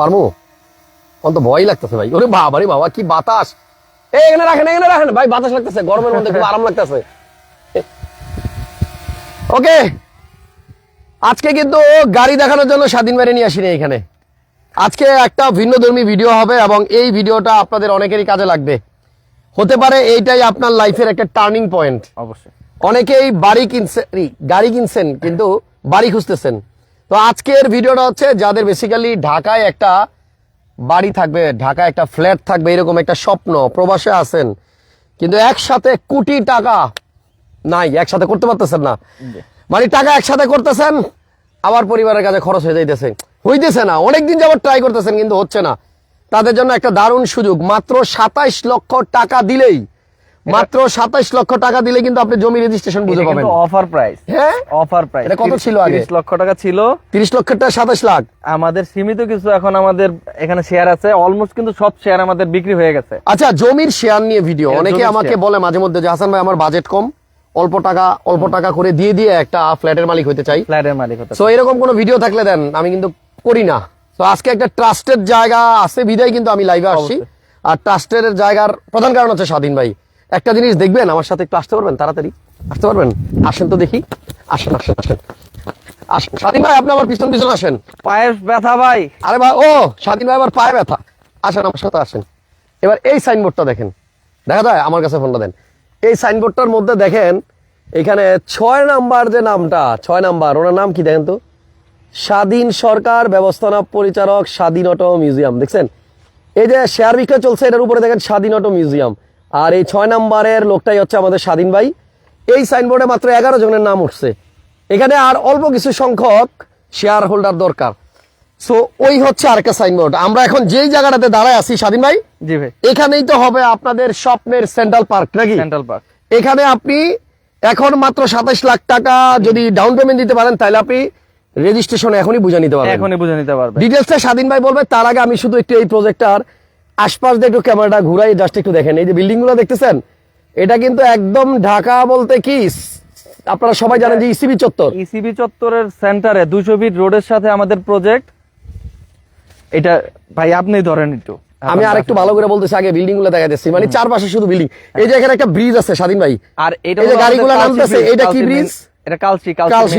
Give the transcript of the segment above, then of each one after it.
পারব? অন্ত ভয় লাগতেছে ভাই। ওরে বাবা রে বাবা কি বাতাস। এখানে রাখেন এখানে রাখেন। ভাই বাতাস লাগতেছে গরমের মধ্যে খুব আরাম লাগতেছে। ওকে। আজকে কিন্তু গাড়ি দেখানোর জন্য স্বাধীন বাইরে নিয়ে আসিনি এখানে। আজকে একটা ভিন্ন ধর্মী ভিডিও হবে এবং এই ভিডিওটা আপনাদের অনেকেরই কাজে লাগবে। হতে পারে এইটাই আপনার লাইফের একটা টার্নিং পয়েন্ট। অবশ্যই। অনেকেই বাড়ি কিনছে গাড়ি কিনছেন কিন্তু বাড়ি খুঁজতেছেন। তো আজকের ভিডিওটা হচ্ছে যাদের বেসিক্যালি ঢাকায় একটা বাড়ি থাকবে, ঢাকায় একটা ফ্ল্যাট থাকবে, এরকম একটা স্বপ্ন, প্রবাসে আছেন, কিন্তু একসাথে কোটি টাকা নাই, একসাথে করতে পারতেছেন না। মানে টাকা একসাথে করতেছেন, আবার পরিবারের কাছে খরচ হয়ে যাইতেছে। হইতেছে না, অনেকদিন যাবত ট্রাই করতেছেন, কিন্তু হচ্ছে না। তাদের জন্য একটা দারুণ সুযোগ, মাত্র সাতাইশ লক্ষ টাকা দিলেই মাত্র সাতাইশ লক্ষ টাকা দিলে কিন্তু আপনি জমি রেজিস্ট্রেশন বুঝে পাবেন। অফার প্রাইস হ্যাঁ? অফার প্রাইস এটা কত ছিল আগে? লক্ষ টাকা ছিল। তিরিশ লক্ষের টাকা সাতাইশ লাখ। আমাদের সীমিত কিছু এখন আমাদের এখানে শেয়ার আছে। অলমোস্ট কিন্তু সব শেয়ার আমাদের বিক্রি হয়ে গেছে। আচ্ছা জমির শেয়ার নিয়ে ভিডিও হ্যাঁ, অনেকে আমাকে বলে মাঝে মধ্যে যে হাসান ভাই আমার বাজেট কম। অল্প টাকা অল্প টাকা করে দিয়ে দিয়ে একটা ফ্ল্যাটের মালিক হতে চাই। ফ্ল্যাটের মালিক হতে সো এরকম কোনো ভিডিও থাকলে দেন। আমি কিন্তু করি না। তো আজকে একটা ট্রাস্টেড জায়গা আছে বিদায় কিন্তু আমি লাইভে আসছি। আর ট্রাস্টের জায়গার প্রধান কারণ হচ্ছে স্বাধীন ভাই। একটা জিনিস দেখবেন আমার সাথে একটু আসতে পারবেন তাড়াতাড়ি। আসতে পারবেন? আসেন তো দেখি। আসেন আসেন আসেন। আসেন। স্বাধীন ভাই আপনি আমার পিছন পিছন আসেন। পায়ের ব্যথা ভাই। আরে ভাই ও স্বাধীন ভাই আবার পায়ে ব্যথা। আসেন আমার সাথে আসেন। এবার এই সাইনবোর্ডটা দেখেন। দেখা যায় আমার কাছে ফোনটা দেন। এই সাইনবোর্ডটার মধ্যে দেখেন এখানে ছয় নাম্বার যে নামটা ছয় নাম্বার ওনার নাম কি দেখেন তো? স্বাধীন সরকার ব্যবস্থাপনা পরিচালক স্বাধীন অটো মিউজিয়াম দেখছেন? এই যে শেয়ার বিক্রয় চলছে এটার উপরে দেখেন স্বাধীন অটো মিউজিয়াম। আর এই ছয় নাম্বারের লোকটাই হচ্ছে আমাদের স্বাধীন ভাই। এই সাইনবোর্ডে মাত্র এগারো জনের নাম উঠছে। এখানে আর অল্প কিছু সংখ্যক শেয়ার হোল্ডার দরকার। সো ওই হচ্ছে আরেকটা সাইনবোর্ড আমরা এখন যেই জায়গাটাতে দাঁড়ায় আছি স্বাধীন ভাই জি ভাই। এখানেই তো হবে আপনাদের স্বপ্নের সেন্ট্রাল পার্ক নাকি? সেন্ট্রাল পার্ক এখানে আপনি এখন মাত্র সাতাশ লাখ টাকা যদি ডাউন পেমেন্ট দিতে পারেন তাহলে আপনি রেজিস্ট্রেশন এখনই বুঝে নিতে পারবেন। এখনই বুঝে নিতে পারবেন। ডিটেলসটা স্বাধীন ভাই বলবে তার আগে আমি শুধু একটু এই প্রজেক্টটার আশপাশ দিয়ে একটু ক্যামেরাটা ঘুরাই জাস্ট একটু দেখেন। এই যে বিল্ডিংগুলো দেখতেছেন এটা কিন্তু একদম ঢাকা বলতে কি আপনারা সবাই জানেন যে ইসিবি চত্বর। ইসিবি চত্বরের সেন্টারে দুশো ফিট রোডের সাথে আমাদের প্রজেক্ট এটা ভাই আপনি ধরেন একটু। আমি আর একটু ভালো করে বলতেছি আগে বিল্ডিংগুলো দেখা যাচ্ছে মানে চারপাশে শুধু বিল্ডিং। এই যে এখানে একটা ব্রিজ আছে স্বাধীন ভাই। আর এটা যে গাড়িগুলো নামতেছে, এটা কি main- এটা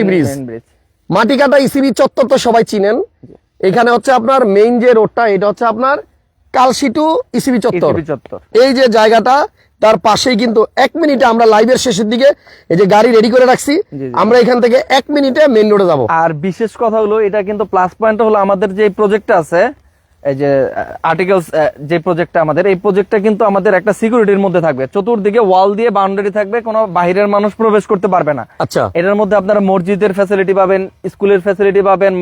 bridge। main bridge। Matikata ECB চত্বর তো সবাই চিনেন। এখানে হচ্ছে আপনার মেইন যে রোডটা এটা হচ্ছে আপনার কালসি টু ইসিবি চত্বর। এই যে জায়গাটা তার পাশেই কিন্তু এক মিনিটে আমরা লাইভের শেষের দিকে এই যে গাড়ি রেডি করে রাখছি। আমরা এখান থেকে এক মিনিটে মেইন রোডে যাব। আর বিশেষ কথা হলো এটা কিন্তু প্লাস পয়েন্ট হলো আমাদের যে প্রজেক্টটা আছে এই যে আর্টিকেলস যে প্রজেক্টটা আমাদের এই প্রজেক্টটা কিন্তু আমাদের একটা সিকিউরিটির মধ্যে থাকবে। চতুর্দিকে ওয়াল দিয়ে বাউন্ডারি থাকবে কোনো বাইরের মানুষ প্রবেশ করতে পারবে না। আচ্ছা। এটার মধ্যে আপনারা মসজিদের ফ্যাসিলিটি পাবেন স্কুলের ফ্যাসিলিটি পাবেন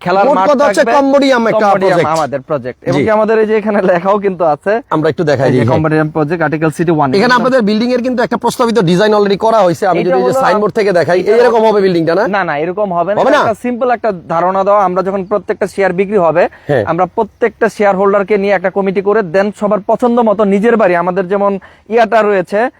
খেলার মাঠ হচ্ছে কম্বোডিয়াম একটা কম্বোডিয়াম আমাদের প্রজেক্ট এবং কি আমাদের এই যে এখানে লেখাও কিন্তু আছে। আমরা একটু দেখাই দিই। কম্বোডিয়াম প্রজেক্ট আর্টিকেল সিটি ওয়ান এখানে আপনাদের বিল্ডিং এর কিন্তু একটা প্রস্তাবিত ডিজাইন অলরেডি করা হয়েছে। আমি যদি যে সাইনবোর্ড থেকে দেখাই এটা- হবে বিল্ডিংটা না? না না এরকম হবে না। একটা সিম্পল একটা ধারণা আমরা যখন প্রত্যেকটা শেয়ার বিক্রি হবে হ্যাঁ। আমরা প্রত্যেকটা শেয়ার হোল্ডারকে নিয়ে একটা কমিটি করে দেন সবার পছন্দ মতো নিজের বাড়ি। আমাদের যেমন ইয়াটা রয়েছে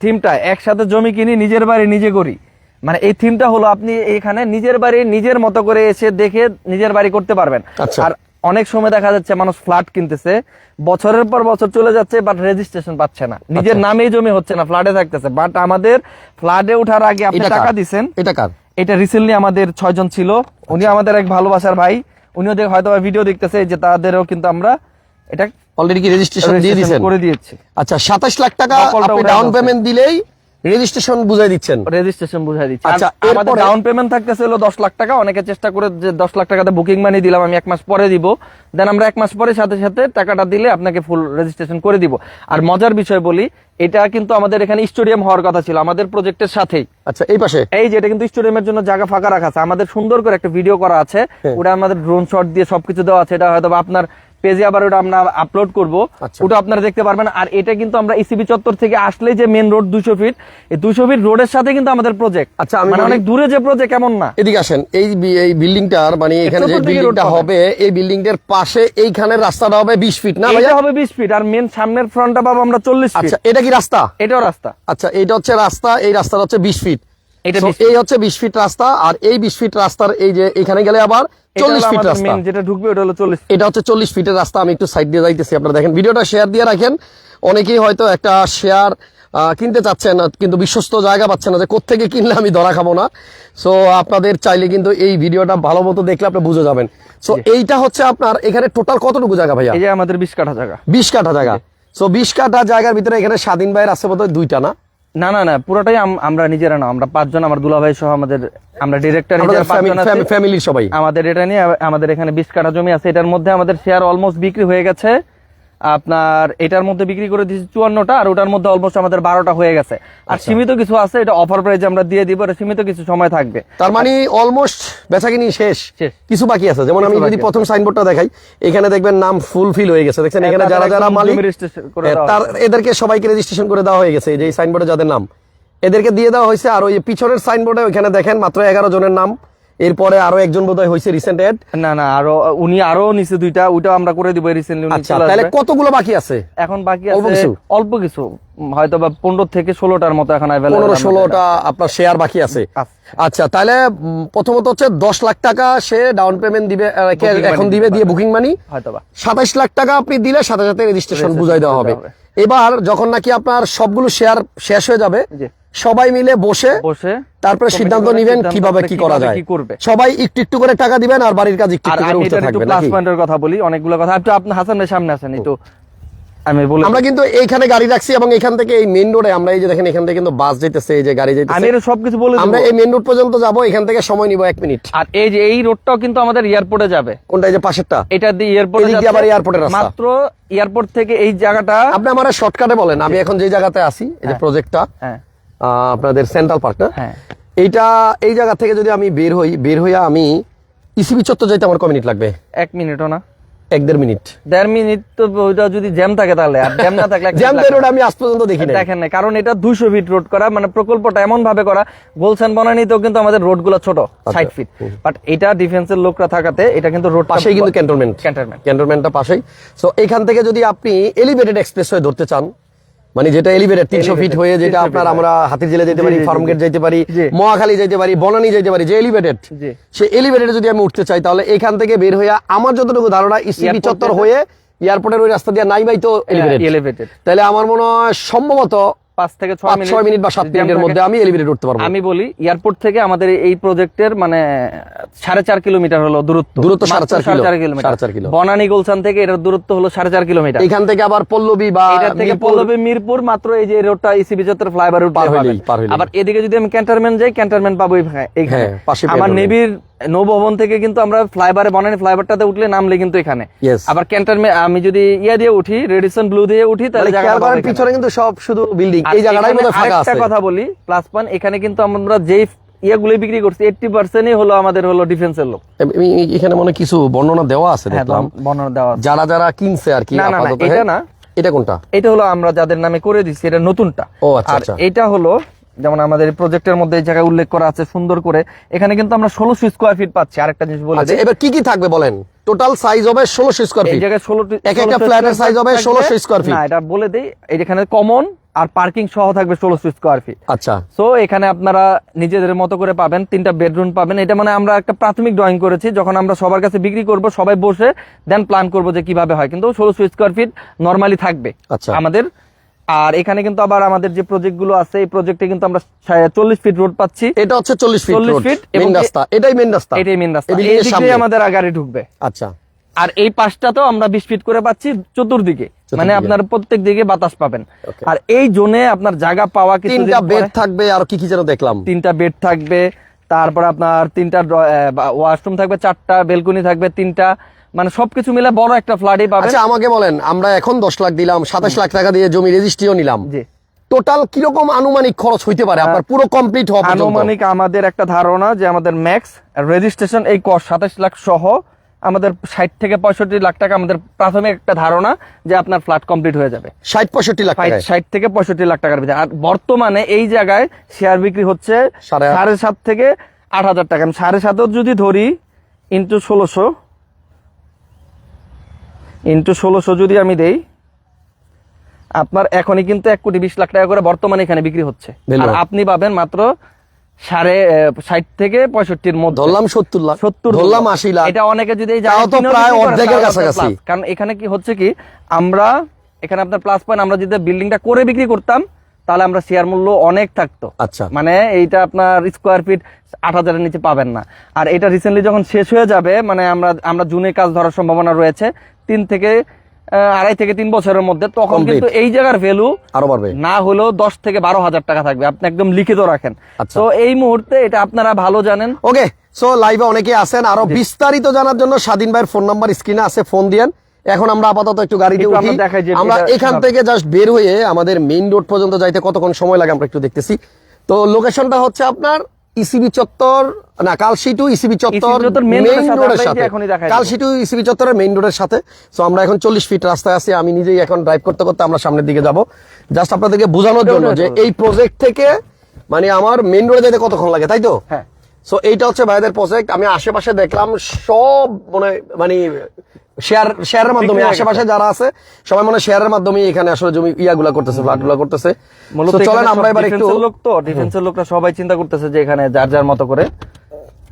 থিমটা একসাথে জমি কিনি নিজের বাড়ি নিজে করি মানে এই থিমটা হলো আপনি এখানে নিজের বাড়ি নিজের মতো করে এসে দেখে নিজের বাড়ি করতে পারবেন। আচ্ছা। আর অনেক সময় দেখা যাচ্ছে মানুষ ফ্ল্যাট কিনতেছে বছরের পর বছর চলে যাচ্ছে বাট রেজিস্ট্রেশন পাচ্ছে না। নিজের আচ্ছা। নামেই জমি হচ্ছে না ফ্ল্যাটে থাকতেছে। বাট আমাদের ফ্ল্যাটে ওঠার আগে আপনি টাকা দিছেন। এটা কার? এটা রিসেন্টলি আমাদের ছয়জন ছিল। উনি আচ্ছা। আমাদের এক ভালোবাসার ভাই। উনিও দেখ হয়তো ভিডিও দেখতেছে যে তাদেরও কিন্তু আমরা এটা অলরেডি কি রেজিস্ট্রেশন দিয়ে দিয়েছেন? করে দিয়েছি। আচ্ছা সাতাশ লাখ টাকা আপনি ডাউন পেমেন্ট দিলেই রেজিস্ট্রেশন বুঝাই দিচ্ছেন? রেজিস্ট্রেশন বুঝাই দিচ্ছি। আচ্ছা, আমাদের ডাউন পেমেন্ট থাকতেছে হলো দশ লাখ টাকা। অনেকে চেষ্টা করে যে দশ লাখ টাকাতে বুকিং মানি দিলাম আমি এক মাস পরে দিব। দেন আমরা এক মাস পরে সাথে সাথে টাকাটা দিলে আপনাকে ফুল রেজিস্ট্রেশন করে দিব। আর মজার বিষয় বলি এটা কিন্তু আমাদের এখানে স্টেডিয়াম হওয়ার কথা ছিল আমাদের প্রজেক্টের সাথেই। আচ্ছা এই পাশে। এই যে এটা কিন্তু স্টেডিয়ামের জন্য জায়গা ফাঁকা রাখা আছে। আমাদের সুন্দর করে একটা ভিডিও করা আছে। হ্যাঁ। ওটা আমাদের ড্রোন শট দিয়ে সবকিছু দেওয়া আছে। এটা হয়তো আপনার পেজে আবার ওটা আমরা আপলোড করব। আচ্ছা। ওটা আপনারা দেখতে পারবেন। আর এটা কিন্তু আমরা ইসিবি চত্বর থেকে আসলে যে মেন রোড দুশো ফিট এই দুশো ফিট রোডের সাথে কিন্তু আমাদের প্রজেক্ট আচ্ছা, মানে অনেক দূরে যে প্রজেক্ট এমন না। এদিকে আসেন এই এই বিল্ডিংটার মানে এখানে যে বিল্ডিংটা হবে। এই বিল্ডিংটার পাশে এইখানের রাস্তাটা হবে বিশ ফিট না ভাইয়া? এটা হবে বিশ ফিট আর মেন সামনের ফ্রন্টটা পাবো আমরা চল্লিশ ফিট আচ্ছা এটা কি রাস্তা? এটাও রাস্তা। আচ্ছা এটা হচ্ছে রাস্তা এই রাস্তাটা হচ্ছে বিশ ফিট এটা এই হচ্ছে বিশ ফিট রাস্তা আর এই বিশ ফিট রাস্তার এই যে এখানে গেলে আবার এটা চল্লিশ হলো ফিট রাস্তা। যেটা ঢুকবে ওটা হলো চল্লিশ এটা হচ্ছে চল্লিশ ফিটের রাস্তা আমি একটু সাইড দিয়ে যাইতেছি আপনারা দেখেন। ভিডিওটা শেয়ার দিয়ে রাখেন। অনেকেই হয়তো একটা শেয়ার কিনতে চাচ্ছেন কিন্তু বিশ্বস্ত জায়গা পাচ্ছেন না যে কোত্থেকে কিনলে আমি ধরা খাব না। সো আপনাদের চাইলে কিন্তু এই ভিডিওটা ভালো মতো দেখলে আপনি বুঝে যাবেন। সো এইটা হচ্ছে আপনার এখানে টোটাল কতটুকু জায়গা ভাইয়া? এই যে আমাদের বিশ কাঠা জায়গা। বিশ কাঠা জায়গা। সো বিশ কাঠা জায়গার ভিতরে এখানে স্বাধীন ভাইয়ের আছে বোধহয় দুইটা না? না না না পুরোটাই আমরা নিজেরা না আমরা পাঁচজন আমার দুলাভাই সহ আমাদের আমরা ডিরেক্টর ফ্যামিলির সবাই। আমাদের এটা নিয়ে আমাদের এখানে বিশ কাটা জমি আছে এটার মধ্যে আমাদের শেয়ার অলমোস্ট বিক্রি হয়ে গেছে। আপনার এটার মধ্যে বিক্রি করে দিয়েছি চুয়ান্নটা আর ওটার মধ্যে অলমোস্ট আমাদের বারোটা হয়ে গেছে। আর আচ্ছা। সীমিত কিছু আছে এটা অফার প্রাইজ আমরা দিয়ে দিব সীমিত কিছু সময় থাকবে। তার মানে অলমোস্ট বেচাকিনি কিনি শেষ। কিছু বাকি আছে। যেমন আমি যদি প্রথম সাইনবোর্ডটা দেখাই এখানে দেখবেন নাম ফুলফিল হয়ে গেছে। দেখছেন এখানে যারা যারা মালিক দেওয়া তার এদেরকে সবাইকে রেজিস্ট্রেশন করে দেওয়া হয়ে গেছে এই যে সাইনবোর্ডে যাদের নাম। এদেরকে দিয়ে দেওয়া হয়েছে আর ওই পিছনের সাইনবোর্ডে ওইখানে দেখেন মাত্র এগারো জনের নাম। এরপরে আরও একজন বোধহয় হয়েছে রিসেন্ট এড না না আরও উনি আরও নিচে দুইটা ওইটাও আমরা করে দিব রিসেন্টলি আচ্ছা তাহলে কতগুলো বাকি আছে? এখন বাকি আছে অল্প কিছু হয়তো বা পনেরো থেকে ষোলোটার মতো এখন পনেরো ষোলোটা আপনার শেয়ার বাকি আছে। আছে। আচ্ছা তাহলে প্রথমত হচ্ছে দশ লাখ টাকা সে ডাউন পেমেন্ট দিবে এখন দিবে দিয়ে বুকিং মানি হয়তো বা সাতাইশ লাখ টাকা আপনি দিলে সাথে সাথে রেজিস্ট্রেশন বুঝাই দেওয়া হবে। এবার যখন নাকি আপনার সবগুলো শেয়ার শেষ হয়ে যাবে। সবাই মিলে বসে বসে তারপরে সিদ্ধান্ত নিবেন কীভাবে কি করা যায়। কি করবে। সবাই একটু একটু করে টাকা দিবেন আর বাড়ির কাজ একটু করে উঠতে থাকবে নাকি? কথা বলি অনেকগুলো কথা। একটু আপনি হাসান ভাই সামনে আসেন একটু আমি বলি আমরা কিন্তু এইখানে গাড়ি রাখছি এবং এখান থেকে এই মেইন রোডে আমরা এই যে দেখেন এখান থেকে কিন্তু বাস যেতেছে এই যে গাড়ি আমি যেতেছে এটা সবকিছু বলে। আমরা এই মেইন রোড পর্যন্ত যাব এখান থেকে সময় নিব এক মিনিট আর এই যে এই রোডটাও কিন্তু আমাদের এয়ারপোর্টে যাবে। কোনটা এই যে পাশেরটা? এটা দিয়ে এয়ারপোর্টে দিয়ে আবার airport-এর রাস্তা। মাত্র এয়ারপোর্ট থেকে এই জায়গাটা আপনি আমার শর্টকাটে বলেন আমি এখন যে জায়গাতে আছি এই যে প্রজেক্টটা হ্যাঁ। আপনাদের সেন্ট্রাল পার্ক না? হ্যাঁ। এইটা এই জায়গা থেকে যদি আমি বের হই বের হইয়া আমি ইসিবি চত্বর যাইতে আমার ক মিনিট লাগবে? এক মিনিটও না। এক দেড় মিনিট। দেড় মিনিট তো ওইটা যদি জ্যাম থাকে তাহলে আর জ্যাম না থাকলে জ্যাম রোড আমি আজ পর্যন্ত দেখি নাই। দেখেন না কারণ এটা দুইশো ফিট রোড করা মানে প্রকল্পটা এমন ভাবে করা গোলসান বনানীতেও কিন্তু আমাদের রোডগুলো ছোট আচ্ছা। ষাট ফিট বাট এটা ডিফেন্সের লোকরা থাকাতে এটা কিন্তু রোড পাশেই কিন্তু ক্যান্টনমেন্ট ক্যান্টনমেন্ট ক্যান্টনমেন্টটা পাশেই। সো এখান থেকে যদি আপনি এলিভেটেড এক্সপ্রেস হয়ে ধরতে চান মানে যেটা এলিভেটেড তিনশো ফিট হয়ে যেটা আপনার আমরা হাতির জেলে যেতে পারি ফার্ম গেট যাইতে যেতে পারি মহাখালী যেতে পারি বনানী যেতে পারি যে এলিভেটেড। সে এলিভেটেড যদি আমি উঠতে চাই তাহলে এখান থেকে বের হয়ে আমার যতটুকু ধারণা ইসিবি চত্বর হয়ে এয়ারপোর্টের ওই রাস্তা দিয়ে নাই বাই তো এলিভেটেড এলিভেটেড তাহলে আমার মনে হয় সম্ভবত পাঁচ থেকে ছয় মিনিট ছয় মিনিট বা সাত মিনিটের মধ্যে আমি পারব। আমি বলি এয়ারপোর্ট থেকে আমাদের এই প্রজেক্টের মানে সাড়ে চার কিলোমিটার হলো দূরত্ব। দূরত্ব সাড়ে চার কিলোমিটার। বনানী গোলসান থেকে এটার দূরত্ব হলো সাড়ে চার কিলোমিটার। এখান থেকে আবার পল্লবী বা এটা থেকে মিরপুর- পল্লবী মিরপুর মাত্র এই যে রোডটা ইসিবি চত্বর ফ্লাইওভার উঠতে পার। হইলেই, আবার এদিকে যদি আমি ক্যান্টনমেন্ট যাই ক্যান্টনমেন্ট পাবো এইখানে- এইখানে। হ্যাঁ, আমার নেভির নৌভবন থেকে কিন্তু আমরা ফ্লাইওভারে বনানী ফ্লাইওভারটাতে উঠলে নামলে কিন্তু এখানে. আবার ক্যান্টনমেন্ট আমি যদি ইয়া দিয়ে উঠি রেডিসন ব্লু দিয়ে উঠি তাহলে মানে জায়গাটা। পিছনে কিন্তু সব শুধু বিল্ডিং এই জায়গাটাই মধ্যে ফাঁকা আছে কথা বলি প্লাস পয়েন্ট এখানে কিন্তু আমরা যেই ইয়েগুলো বিক্রি করছি এইটটি পার্সেন্টই হলো আমাদের হলো ডিফেন্সের লোক এখানে মনে কিছু বর্ণনা দেওয়া আছে হ্যাঁ দেখলাম বর্ণনা দেওয়া যারা যারা কিনছে আর কি না, না, না, এটা হ্যাঁ? না। এটা কোনটা এটা হলো আমরা যাদের নামে করে দিচ্ছি এটা নতুনটা ও, আচ্ছা, আচ্ছা। এটা হলো যেমন আমাদের প্রজেক্টের মধ্যে এই জায়গায় উল্লেখ করা আছে সুন্দর করে। এখানে কিন্তু আমরা ষোলোশো স্কোয়ার ফিট পাচ্ছি। আরেকটা জিনিস বলে আচ্ছা দিই। এবার কি কি থাকবে বলেন? টোটাল সাইজ হবে ষোলোশো স্কোয়ার এই ফিট জায়গায় ষোলো এক একটা ফ্ল্যাটের সাইজ হবে 1600 স্কোয়ার ফিট না এটা বলে দেই এই যেখানে কমন আর পার্কিং সহ থাকবে ষোলোশো স্কোয়ার ফিট আচ্ছা। সো এখানে আপনারা নিজেদের মতো করে পাবেন তিনটা বেডরুম পাবেন। এটা মানে আমরা একটা প্রাথমিক ড্রয়িং করেছি যখন আমরা সবার কাছে বিক্রি করব সবাই বসে দেন প্ল্যান করব যে কীভাবে হয়। কিন্তু ষোলোশো স্কোয়ার ফিট নর্মালি থাকবে। আচ্ছা। আমাদের আর এখানে কিন্তু আবার আমাদের যে প্রজেক্টগুলো আছে এই প্রজেক্টে কিন্তু আমরা চল্লিশ ফিট রোড পাচ্ছি। এটা হচ্ছে চল্লিশ ফিট 40 রোড feet মেইন এবং এ- রাস্তা। এটাই মেইন রাস্তা। এটাই মেন রাস্তা। এই। আমাদের আর গাড়ি ঢুকবে। আচ্ছা। আর এই পাশটাতেও আমরা বিশ ফিট করে পাচ্ছি চতুর্দিকে। মানে আপনার প্রত্যেক দিকে বাতাস পাবেন। আর এই জোনে আপনার জায়গা পাওয়া কিছু তিনটা বেড থাকবে আর কি কি যেন দেখলাম। তিনটা বেড থাকবে তারপর আপনার তিনটা ওয়াশরুম থাকবে চারটা বেলকনি থাকবে তিনটা। মানে সবকিছু মিলে বড় একটা ফ্ল্যাটই পাবেন আচ্ছা আমাকে বলেন আমরা এখন দশ লাখ দিলাম সাতাশ লাখ টাকা দিয়ে জমি রেজিস্ট্রিও নিলাম। জি। টোটাল কীরকম আনুমানিক খরচ হইতে পারে? আপনার পুরো কমপ্লিট হওয়া পর্যন্ত। আনুমানিক আমাদের একটা ধারণা যে আমাদের ম্যাক্স রেজিস্ট্রেশন এই কস্ট সাতাশ লাখ সহ আমাদের ষাট থেকে পঁয়ষট্টি লাখ টাকা আমাদের প্রাথমিক একটা ধারণা যে আপনার ফ্ল্যাট কমপ্লিট হয়ে যাবে। ষাট পঁয়ষট্টি লাখ ষাট থেকে পঁয়ষট্টি লাখ টাকার ভিতরে। আর বর্তমানে এই জায়গায় শেয়ার বিক্রি হচ্ছে সাড়ে সাত থেকে আট হাজার টাকা। আমি সাড়ে সাতও যদি ধরি ইন্টু ষোলোশো ইন্টু ষোলোশো যদি আমি দেই আপনার এখনই কিন্তু এক কোটি বিশ লাখ টাকা করে বর্তমানে এখানে বিক্রি হচ্ছে। আর আপনি পাবেন মাত্র সাড়ে ষাট থেকে পঁয়ষট্টির মধ্যে। ধরলাম সত্তর লাখ। সত্তর ধরলাম আশি লাখ। এটা অনেকে যদি প্রায় অর্ধেকের কাছাকাছি। কারণ এখানে কি হচ্ছে কি আমরা এখানে আপনার প্লাস পয়েন্ট আমরা যদি বিল্ডিংটা করে বিক্রি করতাম তাহলে আমরা শেয়ার মূল্য অনেক থাকতো। আচ্ছা। মানে এইটা আপনার স্কোয়ার ফিট আট হাজারের নিচে পাবেন না। আর এটা রিসেন্টলি যখন শেষ হয়ে যাবে মানে আমরা আমরা জুনে কাজ ধরার সম্ভাবনা রয়েছে তিন থেকে আড়াই থেকে তিন বছরের মধ্যে তখন কিন্তু এই জায়গার ভ্যালু আরও বাড়বে। না হলেও দশ থেকে বারো হাজার টাকা থাকবে। আপনি একদম লিখিত রাখেন। আচ্ছা। তো এই মুহূর্তে এটা আপনারা ভালো জানেন। ওকে সো লাইভে অনেকে আছেন। আরও বিস্তারিত জানার জন্য স্বাধীন ভাইয়ের ফোন নাম্বার স্ক্রিনে আছে ফোন দিয়েন। এখন আমরা আপাতত একটু গাড়িতে উঠি। আমরা এখান থেকে জাস্ট বের হয়ে আমাদের মেইন রোড পর্যন্ত যাইতে কতক্ষণ সময় লাগে আমরা একটু দেখতেছি। তো লোকেশনটা হচ্ছে আপনার ইসিবি চত্বর না কালশিটু ইসিবি চত্বর ECB চত্বর মেইন রোডের সাথে কালশিটু ইসিবি চত্বরের মেইন রোডের সাথে। সো আমরা এখন চল্লিশ ফিট রাস্তায় আছি আমি নিজেই এখন ড্রাইভ করতে করতে আমরা সামনের দিকে যাব। জাস্ট আপনাদেরকে বোঝানোর জন্য যে এই প্রজেক্ট থেকে মানে আমার মেইন রোডে যেতে কতক্ষণ লাগে তাই তো? হ্যাঁ। সো এইটা হচ্ছে ভাইদের প্রজেক্ট আমি আশেপাশে দেখলাম সব মানে মানে শেয়ার শেয়ারের মাধ্যমে আশেপাশে যারা আছে সবাই মানে শেয়ারের মাধ্যমে এখানে আসলে জমি ইয়াগুলা করতেছে ফ্ল্যাটগুলা করতেছে। চলেন আমরা এবার একটু লোক তো ডিফেন্সের লোকরা সবাই চিন্তা করতেছে যে এখানে যার যার মতো করে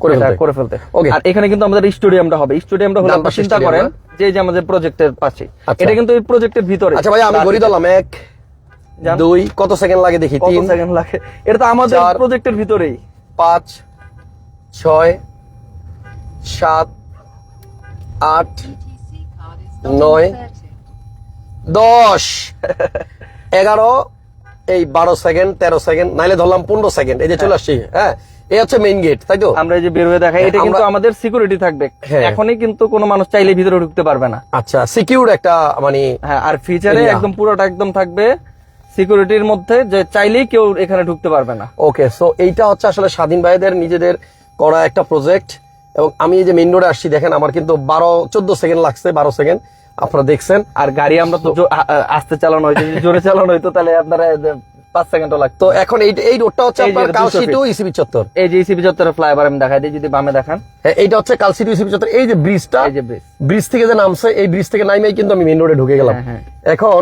করে ফেলতে। করে ফেলতে। Okay. আর এখানে কিন্তু আমাদের স্টেডিয়ামটা হবে। স্টেডিয়ামটা হলে ডান আপনি চিন্তা করেন হ্যাঁ? যে যে আমাদের প্রজেক্টের পাশে। আচ্ছা। এটা কিন্তু এই প্রজেক্টের ভিতরে। আচ্ছা ভাই আমি ঘড়ি দিলাম এক। দুই কত সেকেন্ড লাগে দেখি? কত তিন সেকেন্ড লাগে? এটা তো আমাদের প্রজেক্টের ভিতরেই। পাঁচ ছয় সাত আট নয় দশ। এগারো এই বারো সেকেন্ড তেরো সেকেন্ড নাইলে ধরলাম পনেরো সেকেন্ড এই যে চলে আসছি হ্যাঁ? এই হচ্ছে মেইন গেট তাই তো? আমরা এই যে বের হয়ে দেখাই এটা কিন্তু আমাদের সিকিউরিটি থাকবে। হ্যাঁ। এখনই কিন্তু কোনো মানুষ চাইলে ভিতরে ঢুকতে পারবে না। আচ্ছা সিকিউর একটা মানে হ্যাঁ আর ফিচারে একদম পুরোটা একদম থাকবে সিকিউরিটির মধ্যে যে চাইলেই কেউ এখানে ঢুকতে পারবে না। ওকে সো এইটা হচ্ছে আসলে স্বাধীন ভাইদের নিজেদের করা একটা প্রজেক্ট এবং আমি এই যে মেইন রোডে আসছি দেখেন আমার কিন্তু বারো চোদ্দ সেকেন্ড লাগছে বারো সেকেন্ড আপনারা দেখছেন। আর গাড়ি আমরা তো আস্তে চালানো যদি জোরে চালানো হয়তো তাহলে আপনারা পাঁচ সেকেন্ডও লাগতো। তো এখন এই এই রোডটা হচ্ছে আপনার কালসি টু ইসিবি চত্বর। এই যে ইসিবি চত্বরের ফ্লাইওভার আমি দেখাই দিই যদি বামে দেখান। হ্যাঁ এইটা হচ্ছে কালসি টু ইসিবি চত্বর। এই যে ব্রিজটা এই যে ব্রিজ ব্রিজ থেকে যে নামছে এই ব্রিজ থেকে নামেই কিন্তু আমি মেইন রোডে ঢুকে গেলাম। হ্যাঁ, হ্যাঁ। এখন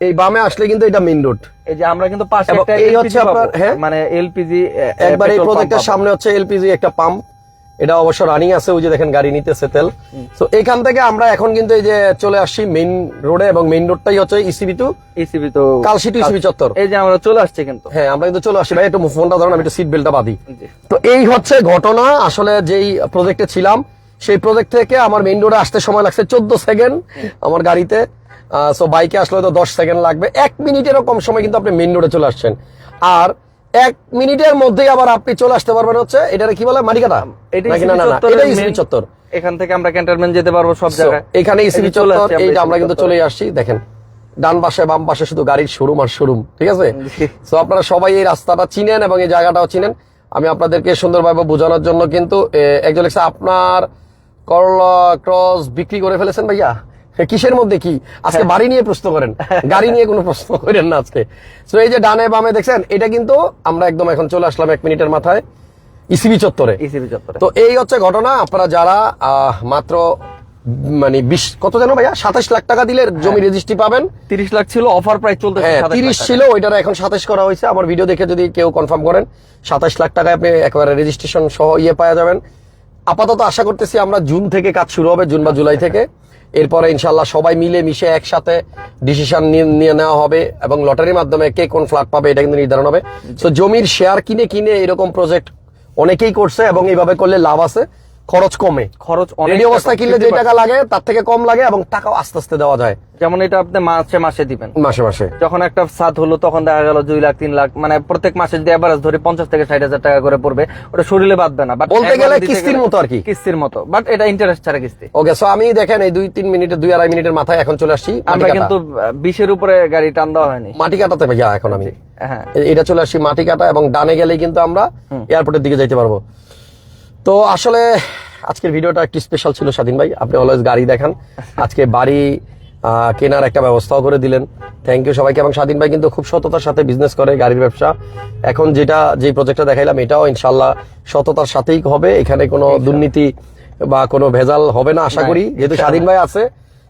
এই বামে আসলে কিন্তু এটা মেইন রোড এই যে আমরা কিন্তু পাশে একটা এই হচ্ছে আপনার- হ্যাঁ? মানে এলপিজি একবার এই প্রজেক্টের সামনে হচ্ছে এলপিজি একটা পাম্প এটা অবশ্য রানিং আছে ওই যে দেখেন গাড়ি নিতেছে তেল। তো এখান থেকে আমরা এখন কিন্তু এই যে চলে আসছি মেইন রোডে এবং মেইন রোডটাই হচ্ছে ইসিবি টু ইসিবি তো কালসি টু ইসিবি চত্বর। এই যে আমরা চলে আসছে কিন্তু। হ্যাঁ আমরা কিন্তু চলে আসছি। ভাই একটু ফোনটা ধরুন আমি একটু সিট বেল্টটা বাঁধি। তো এই হচ্ছে ঘটনা আসলে যেই প্রজেক্টে ছিলাম সেই প্রজেক্ট থেকে আমার মেইন রোডে আসতে সময় লাগছে চোদ্দ সেকেন্ড আমার গাড়িতে। সো বাইকে আসলে তো দশ সেকেন্ড লাগবে। এক মিনিটেরও কম সময় কিন্তু আপনি মেইন রোডে চলে আসছেন। আর এক মিনিটের মধ্যেই আবার আপনি চলে আসতে পারবেন হচ্ছে এটারে কি বলে মাটিকাটা এটা ইসিবি এটা চত্বর। এখান থেকে আমরা ক্যান্টনমেন্ট যেতে পারব সব জায়গায়। এখানে ইসিবি চত্বর এইটা আমরা কিন্তু চলে আসছি দেখেন। ডান পাশে বাম পাশে শুধু গাড়ির শোরুম আর শোরুম ঠিক আছে? তো আপনারা সবাই এই রাস্তাটা চিনেন এবং এই জায়গাটাও চিনেন। আমি আপনাদেরকে সুন্দরভাবে বোঝানোর জন্য কিন্তু একজন আপনার করলা ক্রস বিক্রি করে ফেলেছেন ভাইয়া? কিসের মধ্যে কি? আজকে বাড়ি নিয়ে প্রশ্ন করেন। গাড়ি নিয়ে কোনো প্রশ্ন করেন না আজকে। তো এই যে ডানে বামে দেখছেন এটা কিন্তু আমরা একদম এখন চলে আসলাম এক মিনিটের মাথায় ইসিবি চত্বরে। ইসিবি চত্বরে। তো এই হচ্ছে ঘটনা আপনারা যারা মাত্র মানে বিশ কত জানো ভাইয়া? সাতাশ লাখ টাকা দিলে জমি রেজিস্ট্রি পাবেন। তিরিশ লাখ ছিল অফার প্রাইস চলতে হ্যাঁ তিরিশ ছিল ওইটার এখন সাতাশ করা হয়েছে। আমার ভিডিও দেখে যদি কেউ কনফার্ম করেন সাতাশ লাখ টাকায় আপনি একেবারে রেজিস্ট্রেশন সহ ইয়ে পাওয়া যাবেন। আপাতত আশা করতেছি আমরা জুন থেকে কাজ শুরু হবে জুন বা জুলাই থেকে। এরপরে ইনশাল্লাহ সবাই মিলে মিশে একসাথে ডিসিশন নিয়ে নেওয়া হবে এবং লটারির মাধ্যমে কে কোন ফ্ল্যাট পাবে এটা কিন্তু নির্ধারণ হবে। তো জমির শেয়ার কিনে কিনে এরকম প্রজেক্ট অনেকেই করছে এবং এইভাবে করলে লাভ আছে। খরচ কমে। খরচ অনেক অবস্থায় কিনলে যে টাকা লাগে তার থেকে কম লাগে এবং টাকাও আস্তে আস্তে দেওয়া যায়। যেমন এটা আপনি মাসে মাসে দিবেন। মাসে মাসে। যখন একটা সাত হলো তখন দেখা গেল দুই লাখ তিন লাখ মানে প্রত্যেক মাসে যদি অ্যাভারেজ ধরে পঞ্চাশ থেকে ষাট হাজার টাকা করে পড়বে ওটা শরীরে বাঁধবে না। বলতে গেলে কিস্তির মতো আর কি। কিস্তির মতো। বাট এটা ইন্টারেস্ট ছাড়া কিস্তি। ওকে সো আমি দেখেন এই দুই তিন মিনিটে দুই আড়াই মিনিটের মাথায় এখন চলে আসছি আমরা কিন্তু বিশের উপরে গাড়ি টান দেওয়া হয়নি। মাটি কাটাতে ভাইয়া এখন আমি। হ্যাঁ। এটা চলে আসছি মাটি কাটা এবং ডানে গেলেই কিন্তু আমরা এয়ারপোর্টের দিকে যাইতে পারব। তো আসলে আজকের ভিডিওটা একটু স্পেশাল ছিল স্বাধীন ভাই। আপনি অলওয়েজ গাড়ি দেখান। আজকে বাড়ি কেনার একটা ব্যবস্থাও করে দিলেন। থ্যাংক ইউ সবাইকে। এবং স্বাধীন ভাই কিন্তু খুব সততার সাথে বিজনেস করে গাড়ির ব্যবসা। এখন যেটা যে প্রজেক্টটা দেখাইলাম এটাও ইনশাল্লাহ সততার সাথেই হবে। এখানে কোনো দুর্নীতি বা কোনো ভেজাল হবে না আশা করি। যেহেতু স্বাধীন ভাই আছে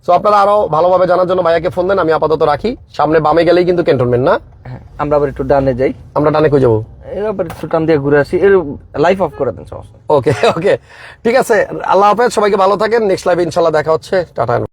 তো আপনারা আরও ভালোভাবে জানার জন্য ভাইয়াকে ফোন দেন আমি আপাতত রাখি। সামনে বামে গেলেই কিন্তু ক্যান্টনমেন্ট না। হ্যাঁ, আমরা আবার একটু ডানে যাই। আমরা ডানে কই যাব? এর ব্যাপারে দিয়ে ঘুরে আসি। এর লাইফ অফ করে দেন, সমস্যা ওকে ওকে ঠিক আছে, আল্লাহ হাফেজ, সবাইকে ভালো থাকেন। নেক্সট লাইভ ইনশাল্লাহ দেখা হচ্ছে। টাটা।